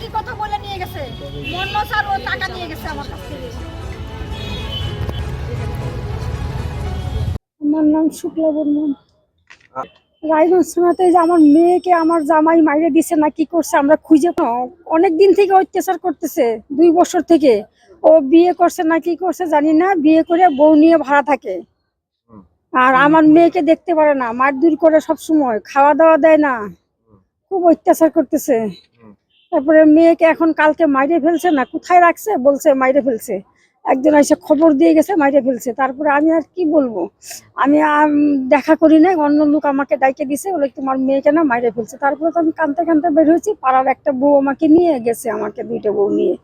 কি কথা বলে নিয়ে গেছে? মন্ন স্যার ও টাকা নিয়ে গেছে আমার কাছ থেকে। আমার নাম শুক্লা বর্মন। রায়গঞ্জ যে আমার মেয়েকে আমার জামাই মাইরে দিছে না কি করছে আমরা খুঁজে অনেক দিন থেকে অত্যাচার করতেছে, দুই বছর থেকে। ও বিয়ে করছে না কি করছে জানি না, বিয়ে করে বউ নিয়ে ভাড়া থাকে। আর আমার মেয়েকে দেখতে পারে না, মারধর করে সব সময় খাওয়া দাওয়া দেয় না। খুব অত্যাচার করতেছে। তারপরে মেয়েকে এখন কালকে মাইরে ফেলছে না, কোথায় রাখছে? বলছে মাইরে ফেলছে। একজন এসে খবর দিয়ে গেছে, মাইরে ফেলছে। তারপরে আমি আর কি বলব? আমি দেখা করি নাই, অন্য লোক আমাকে ডাইকে দিছে, বলে তোমার মেয়েকে না মাইরে ফেলছে। তারপরে তো আমি কানতে কানতে বের হয়েছি, পাড়ার একটা বউ আমাকে নিয়ে গেছে, আমাকে দুইটা বউ নিয়ে।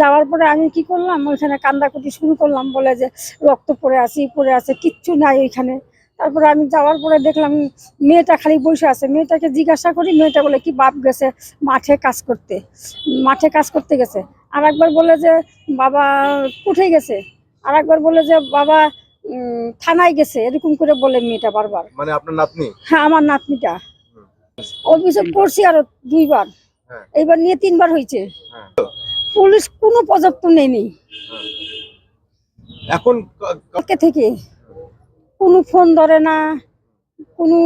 যাওয়ার পরে আমি কি করলাম? ওইখানে কান্দাকুটি শুরু করলাম, বলে যে রক্ত পড়ে আছে ই পড়ে আছে, কিচ্ছু নাই ওইখানে তারপরে আমি যাওয়ার পরে দেখলাম মেয়েটা খালি বসে আছে। মেয়েটাকে জিজ্ঞাসা করি মেয়েটা বলে কি বাপ গেছে মাঠে কাজ করতে? মাঠে কাজ করতে গেছে। আর একবার বলে যে বাবা উঠে গেছে। আর একবার বলে যে বাবা থানায় গেছে। এরকম করে বলে মেয়েটা বারবার। মানে আপনার নাতনি? হ্যাঁ আমার নাতনিটা। অভিযোগ করছি আরও দুইবার। হ্যাঁ। এইবার নিয়ে তিনবার হয়েছে। হ্যাঁ। পুলিশ কোনো পর্যাপ্ত নেয়নি। এখন ক- ক- কালকে থেকে। কোনো ফোন ধরে না কোনো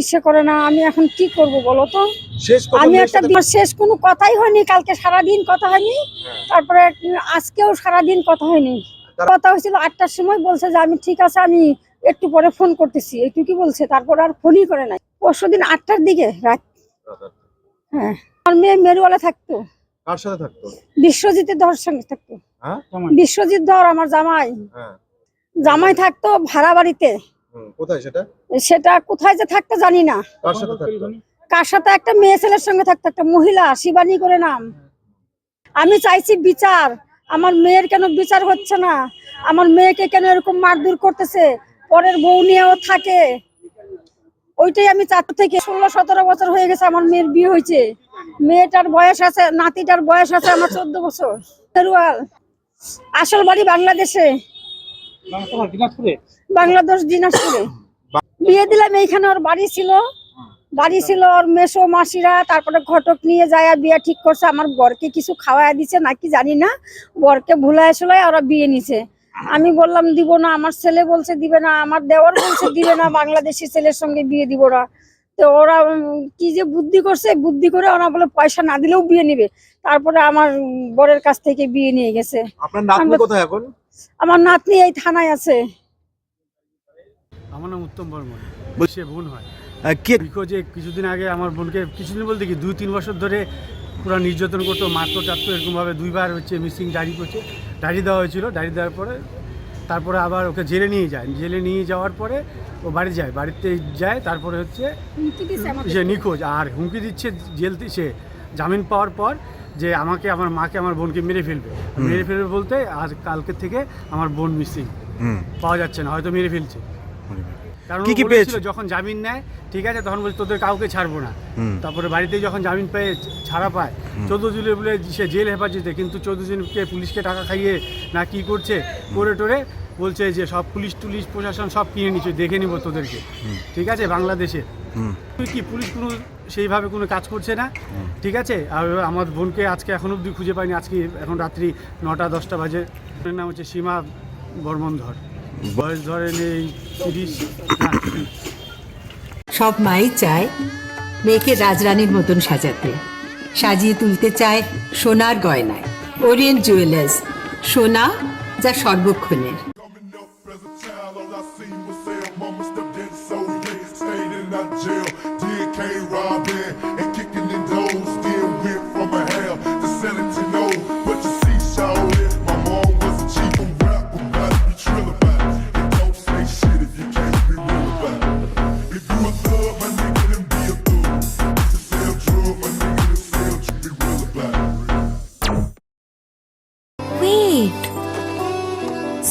ইসে করে না আমি এখন কি করব বলো তো? আমি একটা শেষ কোনো কথাই হয়নি কালকে সারাদিন কথা হয়নি। হ্যাঁ। তারপরে আজকেও সারাদিন কথা হয়নি। কথা হয়েছিল আটটার সময় বলছে যে আমি ঠিক আছে আমি একটু পরে ফোন করতেছি। এইটুকুই বলছে? তারপর আর ফোনই করে নাই। পরশু দিন আটটার দিকে রাত। হ্যাঁ। আমার মেয়ে মেরুওয়ালা থাকতো। কার সাথে থাকতো? বিশ্বজিতের ধর সঙ্গে থাকতো। হ্যাঁ? বিশ্বজিৎ ধর আমার জামাই। হ্যাঁ। জামাই থাকতো ভাড়া বাড়িতে। কোথায় সেটা? সেটা কোথায় যে থাকতো জানি না। কার সাথে থাকতো? কার সাথে? একটা মেয়ে ছেলের সঙ্গে থাকতো একটা মহিলা শিবানী করে নাম। আমি চাইছি বিচার। আমার মেয়ের কেন বিচার হচ্ছে না? আমার মেয়েকে কেন এরকম মারধর করতেছে? পরের বউ নিয়েও থাকে। ওইটাই আমি চার থেকে ষোলো সতেরো বছর হয়ে গেছে আমার মেয়ের বিয়ে হয়েছে। মেয়েটার বয়স আছে নাতিটার বয়স আছে আমার চোদ্দ বছর। ফেরুয়াল আসল বাড়ি বাংলাদেশে। বাংলাদেশ দিনাজপুরে। বিয়ে দিলাম এইখানে ওর বাড়ি ছিল। বাড়ি ছিল ওর মেসো মাসিরা তারপরে ঘটক নিয়ে যায় বিয়ে ঠিক করছে। আমার বরকে কিছু খাওয়াই দিছে নাকি জানি না। বরকে ভুলে আসলে ওরা বিয়ে নিছে। আমি বললাম দিব না আমার ছেলে বলছে দিবে না আমার দেওয়ার বলছে দিবে না বাংলাদেশি ছেলের সঙ্গে বিয়ে দিব না। তো ওরা কি যে বুদ্ধি করছে বুদ্ধি করে ওরা বলে পয়সা না দিলেও বিয়ে নিবে। তারপরে আমার বরের কাছ থেকে বিয়ে নিয়ে গেছে। আপনার নাতনি কোথায় এখন? আমার নাতনি এই থানায় আছে। আমার নাম উত্তম বর্মন। সে বোন হয়। কে যে কিছুদিন আগে আমার বোনকে কিছুদিন বলতে কি দুই তিন বছর ধরে পুরো নির্যাতন করতো মারতো টারতো এরকমভাবে দুইবার হচ্ছে মিসিং ডায়েরি করছে ডায়েরি দেওয়া হয়েছিল ডায়েরি দেওয়ার পরে তারপরে আবার ওকে জেলে নিয়ে যায়। জেলে নিয়ে যাওয়ার পরে ও বাড়ি যায় বাড়িতে যায় তারপরে হচ্ছে। সে নিখোঁজ। আর হুমকি দিচ্ছে জেল সে জামিন পাওয়ার পর যে আমাকে আমার মাকে আমার বোনকে মেরে ফেলবে। মেরে ফেলবে বলতে আর কালকে থেকে আমার বোন মিসিং। পাওয়া যাচ্ছে না হয়তো মেরে ফেলছে। কারণ কি কি বলেছিল যখন জামিন নেয় ঠিক আছে তখন বলছে তোদের কাউকে ছাড়বো না। তারপরে বাড়িতে যখন জামিন পেয়ে ছাড়া পায় চোদ্দ জুলাই বলে সে জেল হেফাজতে কিন্তু চোদ্দ জনকে পুলিশকে টাকা খাইয়ে না কি করছে করে টোরে বলছে যে সব পুলিশ টুলিশ প্রশাসন সব কিনে নিচ্ছে দেখে নিব তোদেরকে। ঠিক আছে বাংলাদেশে। তুই কি পুলিশ কোনো সেইভাবে কোনো কাজ করছে না। ঠিক আছে? আর আমার বোনকে আজকে এখন অবধি খুঁজে পাইনি। আজকে এখন রাত্রি নটা দশটা বাজে। ওর নাম হচ্ছে সীমা বর্মন ধর বয়স ধরেন এই তিরিশ। সব মাই চায় মেয়েকে রাজরানীর মতন সাজাতে। সাজিয়ে তুলতে চায় সোনার গয়নায়। ওরিয়েন্ট জুয়েলার্স সোনা যা সর্বক্ষণের।